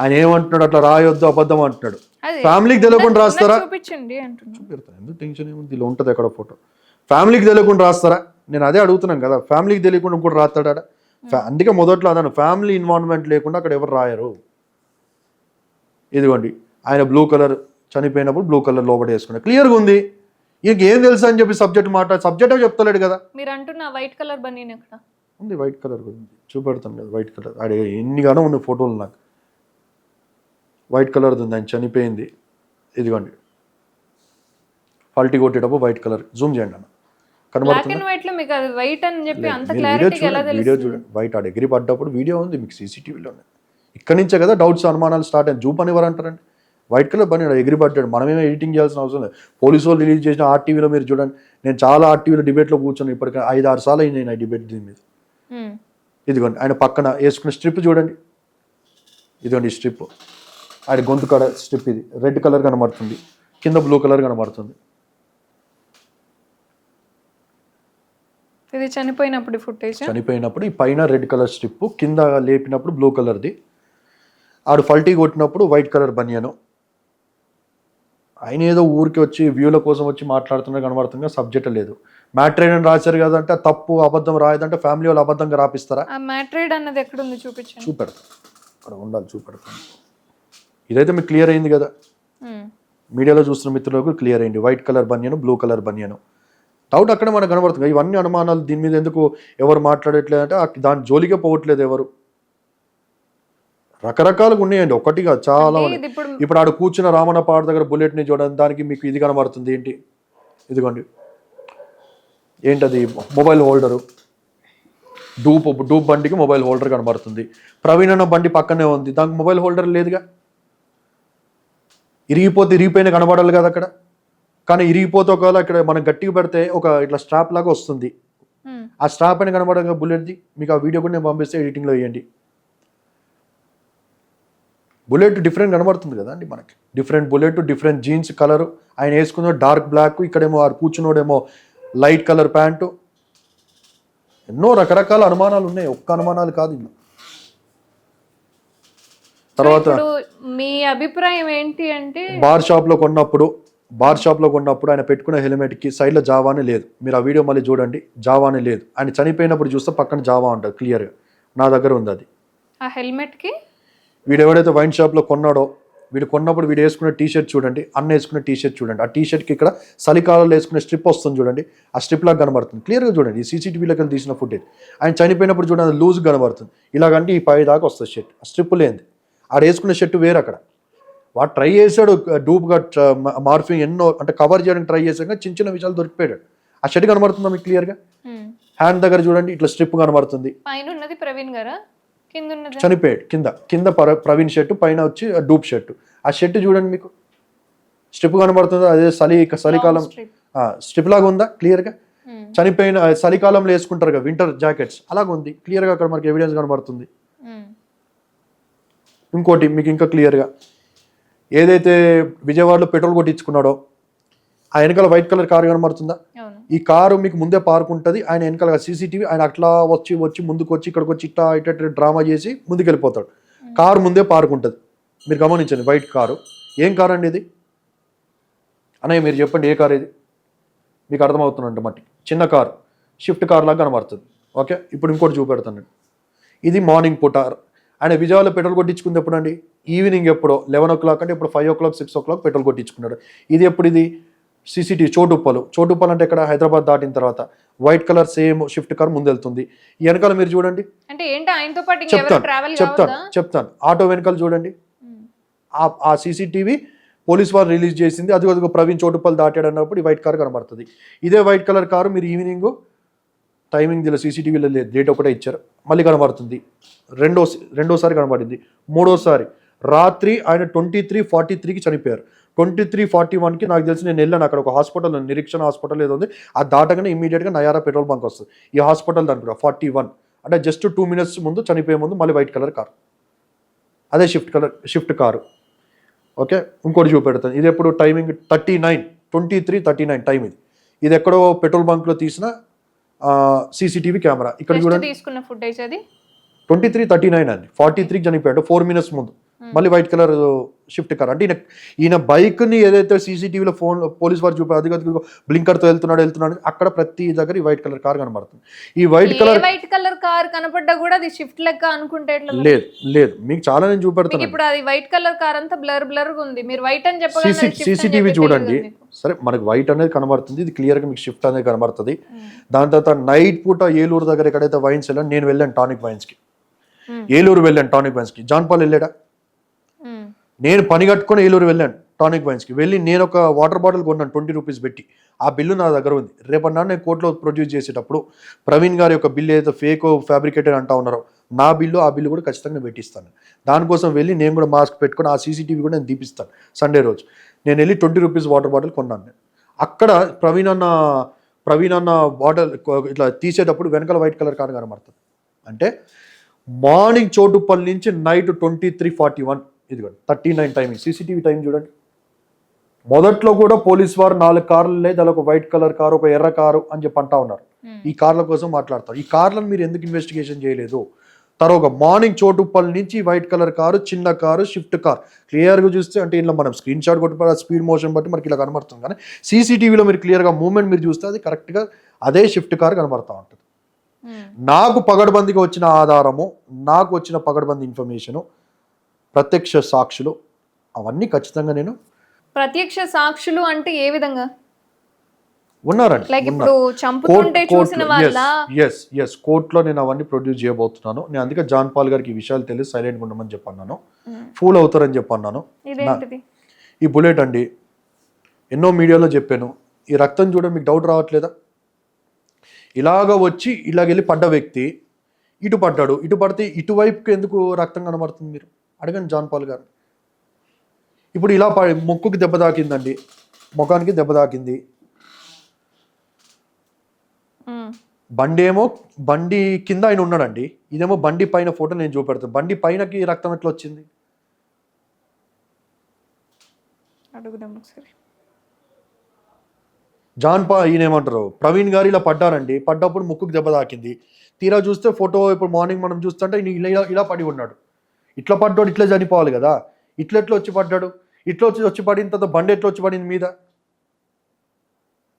ఆయన ఏమంటున్నాడు? అట్లా రాయొద్దు అబద్ధం అంటున్నాడు. ఫ్యామిలీకి తెలియకుండా రాస్తారా? ఎందుకు టెన్షన్ ఏముంది? ఇలా ఉంటుంది ఎక్కడ ఫోటో ఫ్యామిలీకి తెలియకుండా రాస్తారా? నేను అదే అడుగుతున్నాను కదా. ఫ్యామిలీకి తెలియకుండా కూడా రాస్తాడా? ఫ్యా- అందుకే మొదట్లో అన్నాను ఫ్యామిలీ ఇన్వాల్వ్మెంట్ లేకుండా అక్కడ ఎవరు రాయరు. ఇదిగోండి ఆయన బ్లూ కలర్ చనిపోయినప్పుడు బ్లూ కలర్ లోపల వేసుకున్నాడు. క్లియర్గా ఉంది? ఈయనకి ఏం తెలుసు అని చెప్పి సబ్జెక్ట్ మాట సబ్జెక్టే చెప్తలేడు కదా. మీరు అంటున్న వైట్ కలర్ బనీన్ ఉంది వైట్ కలర్ ఉంది. చూపెడతాను కదా వైట్ కలర్ ఆడ ఎన్నిగానో ఉన్నాయి ఫోటోలు నాకు. వైట్ కలర్ది ఉంది ఆయన చనిపోయింది. ఇదిగోండి. ఫల్టీ కొట్టేటప్పుడు వైట్ కలర్. జూమ్ చేయండి అన్న. వీడియో చూడండి వీడియో తెలుస్తుంది చూడండి. వైట్ ఆడ ఎగిరి పడ్డప్పుడు వీడియో ఉంది మీకు సీసీటీవీలో ఉన్నాయి ఇక్కడి నుంచే కదా డౌట్స్ అనుమానాలు స్టార్ట్ అయ్యాయి జూప్ అని ఎవరు అంటారండి? వైట్ కలర్ ఆడ ఎగిరి పడ్డాడు. మనమేమో ఎడిటింగ్ చేయాల్సిన అవసరం లేదు. పోలీసు వాళ్ళు రిలీజ్ చేసిన ఆర్టీవీలో మీరు చూడండి. నేను చాలా ఆర్టీవీలో డిబేట్లో కూర్చొని ఇప్పటికే ఐదు ఆరు సార్లు అయింది నేను డిబేట్ దీని మీద. ఉమ్. ఇదిగోండి ఆయన పక్కన వేసుకున్న స్ట్రిప్ చూడండి. ఇదిగోండి ఈ స్ట్రిప్ ఆయన గొంతు కడ స్ట్రిప్ ఇది. రెడ్ కలర్ కనబడుతుంది. కింద బ్లూ కలర్ కనబడుతుంది. ఇది చనిపోయినప్పుడు ఫుటేజ్ చనిపోయినప్పుడు ఈ పైన రెడ్ కలర్ స్ట్రిప్ కింద లేపినప్పుడు బ్లూ కలర్ది ఆడు ఫల్టీ కొట్టినప్పుడు వైట్ కలర్ బనియను. ఆయన ఏదో ఊరికి వచ్చి వ్యూల కోసం వచ్చి మాట్లాడుతున్నా కనబడుతుందిగా సబ్జెక్ట్ లేదు. మ్యాట్రేన్ అని రాశారు కదంటే తప్పు అబద్ధం రాయదంటే ఫ్యామిలీ వాళ్ళు అబద్ధంగా రాపిస్తారా? ఆ మ్యాట్రేడ్ అన్నది ఎక్కడ ఉంది చూపించండి. చూపెడతాను అక్కడ ఉండాలి చూపెడతాను ఇదైతే మీకు క్లియర్ అయింది కదా. మీడియాలో చూస్తున్న మిత్రులకు క్లియర్ అయింది. White colour banian blue colour banian doubt అక్కడ మనకు కనబడుతుంది. ఇవన్నీ అనుమానాలు దీని మీద ఎందుకు ఎవరు మాట్లాడట్లేదు అంటే దాని జోలికే పోవట్లేదు ఎవరు? రకరకాలుగా ఉన్నాయండి. ఒకటిగా చాలా ఉన్నాయి. ఇప్పుడు ఆడ కూర్చున్న రామన్న పాట దగ్గర బుల్లెట్ని చూడండి. దానికి మీకు ఇది కనబడుతుంది. ఏంటి? ఇదిగోండి. ఏంటది? మొబైల్ హోల్డరు డూప్ డూప్ బండికి మొబైల్ హోల్డర్ కనబడుతుంది. ప్రవీణ్ అన్న బండి పక్కనే ఉంది. దానికి మొబైల్ హోల్డర్ లేదుగా? ఇరిగిపోతే ఇరిగిపోయిన కనబడాలి కదా అక్కడ? కానీ ఇరిగిపోతే ఒకవేళ ఇక్కడ మనం గట్టిగా పెడితే ఒక ఇట్లా స్ట్రాప్ లాగా వస్తుంది. ఆ స్ట్రాప్ అని కనబడగా బుల్లెట్ది మీకు ఆ వీడియో కూడా నేను పంపిస్తే ఎడిటింగ్లో వేయండి. బుల్లెట్ డిఫరెంట్ కనబడుతుంది కదా అండి మనకి. Different bullet different jeans colour ఆయన వేసుకున్న డార్క్ బ్లాక్ ఇక్కడేమో ఆ కూర్చున్నోడేమో లైట్ కలర్ ప్యాంటు ఎన్నో రకరకాల అనుమానాలు ఉన్నాయి. ఒక్క అనుమానాలు కాదు ఇందులో. తర్వాత మీ అభిప్రాయం ఏంటి అంటే బార్ షాప్లో కొన్నప్పుడు బార్ షాప్లో కొన్నప్పుడు ఆయన పెట్టుకున్న హెల్మెట్కి సైడ్లో జావానే లేదు. మీరు ఆ వీడియో మళ్ళీ చూడండి జావానే లేదు. ఆయన చనిపోయినప్పుడు చూస్తే పక్కన జావా ఉంటుంది క్లియర్గా నా దగ్గర ఉంది అది. ఆ హెల్మెట్కి వీడు ఎవడైతే వైన్ షాప్లో కొన్నాడో వీడు కొన్నప్పుడు వీడు వేసుకున్న టీ షర్ట్ చూడండి అన్న వేసుకున్న టీ షర్ట్ చూడండి. ఆ టీ షర్ట్కి ఇక్కడ చలికాలంలో వేసుకునే స్ట్రిప్ వస్తుంది చూడండి ఆ స్ట్రిప్ లాగా కనబడుతుంది. క్లియర్గా చూడండి ఈ సీసీటీవీలోకి తీసిన ఫుటేజ్. ఆయన చనిపోయినప్పుడు చూడండి అది లూజ్ కనబడుతుంది. ఇలాగంటే ఈ పై దాకా వస్తుంది షర్ట్. ఆ స్ట్రిప్ లేనిది. ఆడ వేసుకున్న షర్ట్ వేరు అక్కడ. వాడు ట్రై చేశాడు డూప్గా మార్ఫింగ్ ఎన్నో అంటే కవర్ చేయడానికి ట్రై చేశాక చిన్న చిన్న విషయాలు దొరికిపోయాడు. ఆ షర్ట్ కనబడుతుందా మీకు క్లియర్గా. హ్యాండ్ దగ్గర చూడండి ఇట్లా స్ట్రిప్ కనబడుతుంది. ప్రవీణ్ గారా? చనిపోయాడు కింద కింద ప్ర- ప్రవీణ్ షర్టు పైన వచ్చి డూప్ షర్టు. ఆ షర్ట్ చూడండి మీకు. స్ట్రిప్ కనబడుతుందా? అదే చలి చలికాలం. స్ట్రిప్ లాగా ఉందా? క్లియర్గా. చనిపోయిన చలికాలంలో వేసుకుంటారు కదా వింటర్ జాకెట్స్. అలాగ ఉంది క్లియర్గా అక్కడ మనకి ఎవిడెన్స్ కనబడుతుంది. ఇంకోటి మీకు ఇంకా క్లియర్గా. ఏదైతే విజయవాడలో పెట్రోల్ కొట్టించుకున్నాడో ఆ వెనకాల వైట్ కలర్ కారు కనబడుతుందా? ఈ కారు మీకు ముందే పార్క్ ఉంటుంది ఆయన వెనకాల సీసీటీవీ ఆయన అట్లా వచ్చి వచ్చి ముందుకు వచ్చి ఇక్కడికి వచ్చి ఇట్లా ఇట్లా ఇట్లా డ్రామా చేసి ముందుకు వెళ్ళిపోతాడు కారు ముందే పార్క్ ఉంటుంది. మీరు గమనించండి వైట్ కారు. ఏం కారు అండి ఇది? అన్నయ్య మీరు చెప్పండి ఏ కారు ఇది? మీకు అర్థమవుతుందంట మట్టి. చిన్న కారు షిఫ్ట్ కార్ లాగా కనబడుతుంది. ఓకే? ఇప్పుడు ఇంకోటి చూపెడతాను ఇది మార్నింగ్ పూట ఆయన విజయవాడలో పెట్రోల్ కొట్టించుకుంది ఎప్పుడు అండి ఈవినింగ్ ఎప్పుడో లెవెన్ ఓ క్లాక్ అంటే ఇప్పుడు five o'clock six o'clock petrol కొట్టించుకున్నాడు. ఇది ఎప్పుడు ఇది? సీసీటీవీ చోటుప్పలు. చోటుప్పలు అంటే ఇక్కడ హైదరాబాద్ దాటిన తర్వాత. White colour same shift car ముందు వెళ్తుంది ఈ వెనకాల మీరు చూడండి. అంటే ఏంటి ఆయనతో పాటు ఇంకెవరు చెప్తాను చెప్తాను చెప్తాను. ఆటో వెనకాల చూడండి. ఆ ఆ సీసీటీవీ పోలీస్ వారు రిలీజ్ చేసింది. అది ప్రవీణ్ చోటుపల్లి దాటాడు అన్నప్పుడు ఈ వైట్ కార్ కనబడుతుంది. ఇదే వైట్ కలర్ కారు మీరు ఈవినింగ్ టైమింగ్ దీనిలో సీసీటీవీలో లేదు డేట్ ఒకటే ఇచ్చారు. మళ్ళీ కనబడుతుంది. రెండో రెండోసారి కనబడింది. మూడోసారి రాత్రి ఆయన ట్వంటీ త్రీ ఫార్టీ త్రీకి చనిపోయారు. ట్వంటీ త్రీ ఫార్టీ వన్కి నాకు తెలిసి నేను వెళ్ళాను. అక్కడ ఒక హాస్పిటల్ నిరీక్షణ హాస్పిటల్ ఏదో ఉంది. ఆ దాటగానే ఇమీడియట్గా నయారా పెట్రోల్ బంక్ వస్తుంది. ఈ హాస్పిటల్ దాని కూడా ఫార్టీ వన్. అంటే జస్ట్ టూ మినిట్స్ ముందు చనిపోయే ముందు మళ్ళీ వైట్ కలర్ కారు. అదే shift colour shift car. Okay? ఇంకోటి చూపెడతాను. ఇది ఎప్పుడు? Timing thirty nine twenty three thirty nine time ఇది. ఇది ఎక్కడో పెట్రోల్ బంక్లో తీసిన సీసీటీవీ కెమెరా. ఇక్కడ చూడండి. తీసుకున్న ఫుటేజ్ అది? ట్వంటీ త్రీ థర్టీ నైన్ అండి. ఫార్టీ త్రీకి చనిపోయాడు. ఫోర్ మినిట్స్ ముందు. మళ్ళీ వైట్ కలర్ షిఫ్ట్ కార్. అంటే ఈయన ఈయన బైక్ని ఏదైతే సీసీటీవీలో ఫోన్ పోలీస్ వారు చూపారు అది కాదు బ్లింకర్తో వెళ్తున్నాడు వెళ్తున్నాడు అక్కడ ప్రతి దగ్గర ఈ వైట్ కలర్ కార్ కనబడుతుంది. ఈ white colour white colour car కనపడ్డా కూడా అది షిఫ్ట్ లెక్క అనుకుంటే? లేదు లేదు. మీకు చాలా నేను చూపెడతాను. ఇప్పుడు అది వైట్ కలర్ కార్ అంతా బ్లర్ బ్లర్గా ఉంది. మీరు వైట్ అని అని సీసీటీవీ చెప్పి చూడండి. సరే మనకి వైట్ అనేది కనబడుతుంది. ఇది క్లియర్గా మీకు షిఫ్ట్ అనేది కనబడుతుంది. మ్మ్. దాని తర్వాత నైట్ పూట ఏలూరు దగ్గర ఎక్కడైతే వైన్స్ వెళ్ళాను నేను వెళ్ళాను టానిక్ వైన్స్కి మ్మ్. ఏలూరు వెళ్ళాను టానిక్ వైన్స్కి జాన్ పాల్ వెళ్ళాడా. నేను పని కట్టుకొని ఏలూరు వెళ్ళాను టానిక్ వైన్స్కి వెళ్ళి నేను ఒక వాటర్ బాటిల్ కొన్నాను ట్వంటీ రూపీస్ పెట్టి. ఆ బిల్లు నా దగ్గర ఉంది. రేపన్నా నేను కోర్టులో ప్రొడ్యూస్ చేసేటప్పుడు ప్రవీణ్ గారి యొక్క బిల్లు ఏదైతే ఫేక్ ఫ్యాబ్రికేటెడ్ అంటా ఉన్నారో నా బిల్లు ఆ బిల్లు కూడా ఖచ్చితంగా పెట్టిస్తాను. దానికోసం వెళ్ళి నేను కూడా మాస్క్ పెట్టుకొని ఆ సీసీటీవీ కూడా నేను తీపిస్తాను సండే రోజు. నేను వెళ్ళి ట్వంటీ రూపీస్ వాటర్ బాటిల్ కొన్నాను నేను. అక్కడ ప్రవీణ్ అన్న ప్రవీణ్ అన్న బాటిల్ ఇట్లా తీసేటప్పుడు వెనకాల వైట్ కలర్ కార్ కనబడుతుంది. అంటే మార్నింగ్ చోటుపల్లి నుంచి night twenty three forty one ఇదిగోండి thirty nine timing CCTV time చూడండి. మొదట్లో కూడా పోలీస్ వారు నాలుగు కార్లు లేదు అలా ఒక వైట్ కలర్ కారు ఒక ఎర్ర కారు అని చెప్పి అంటా ఉన్నారు. ఈ కార్ల కోసం మాట్లాడతారు ఈ కార్లను మీరు ఎందుకు ఇన్వెస్టిగేషన్ చేయలేదు? తర్వాత మార్నింగ్ చోటుపల్లి నుంచి వైట్ కలర్ కారు చిన్న కారు షిఫ్ట్ కార్. క్లియర్గా చూస్తే అంటే ఇలా మనం స్క్రీన్ షాట్ కొట్టి స్పీడ్ మోషన్ బట్టి మనకి ఇలా కనబడుతుంది. కానీ సీసీటీవీలో మీరు క్లియర్గా మూమెంట్ మీరు చూస్తే అది కరెక్ట్గా అదే షిఫ్ట్ కార్ కనబడతా ఉంటుంది. నాకు పగడబందిగా వచ్చిన ఆధారము నాకు వచ్చిన పగడబంది ఇన్ఫర్మేషను ప్రత్యక్ష సాక్షులు అవన్నీ ఖచ్చితంగా నేను ప్రత్యక్ష సాక్షులు అంటే ఏ విధంగా? ఉన్నారండి లైక్ ఇప్పుడు చంపుతుంటే చూసిన వాళ్ళ? ఎస్ ఎస్ కోర్టులో నేను అవన్నీ ప్రొడ్యూస్ చేయబోతున్నాను. నేను అందుకే జాన్ పాల్ గారికి ఈ విషయాలు తెలిసి సైలెంట్గా ఉండమని చెప్పన్నాను. ఫూల్ అవుతారని చెప్పన్నాను. ఈ బుల్లెట్ అండి ఎన్నో మీడియాలో చెప్పాను. ఈ రక్తం చూడ మీకు డౌట్ రావట్లేదా? ఇలాగ వచ్చి ఇలాగెళ్ళి పడ్డ వ్యక్తి ఇటు పడ్డాడు ఇటు పడితే ఇటువైపుకి ఎందుకు రక్తం కనబడుతుంది మీరు? అడగండి జాన్ పాల్ గారు. ఇప్పుడు ఇలా ముక్కుకి దెబ్బ తాకిందండి. ముఖానికి దెబ్బ తాకింది. బండి ఏమో బండి కింద ఆయన ఉన్నాడండి. ఇదేమో బండి పైన ఫోటో నేను చూపెడతాను బండి పైనకి రక్తం ఎట్లా వచ్చింది? జాన్ పా ఈయన ఏమంటారు ప్రవీణ్ గారు ఇలా పడ్డారండి. పడ్డప్పుడు ముక్కుకు దెబ్బ తాకింది. తీరా చూస్తే ఫోటో ఇప్పుడు మార్నింగ్ మనం చూస్తుంటే ఇలా ఇలా పడి ఉన్నాడు. ఇట్లా పడ్డాడు ఇట్లా చనిపోవాలి కదా. ఇట్లా వచ్చి పడ్డాడు? ఇట్లా వచ్చి వచ్చి పడిన తర్వాత బండి ఎట్లా వచ్చి పడింది మీద?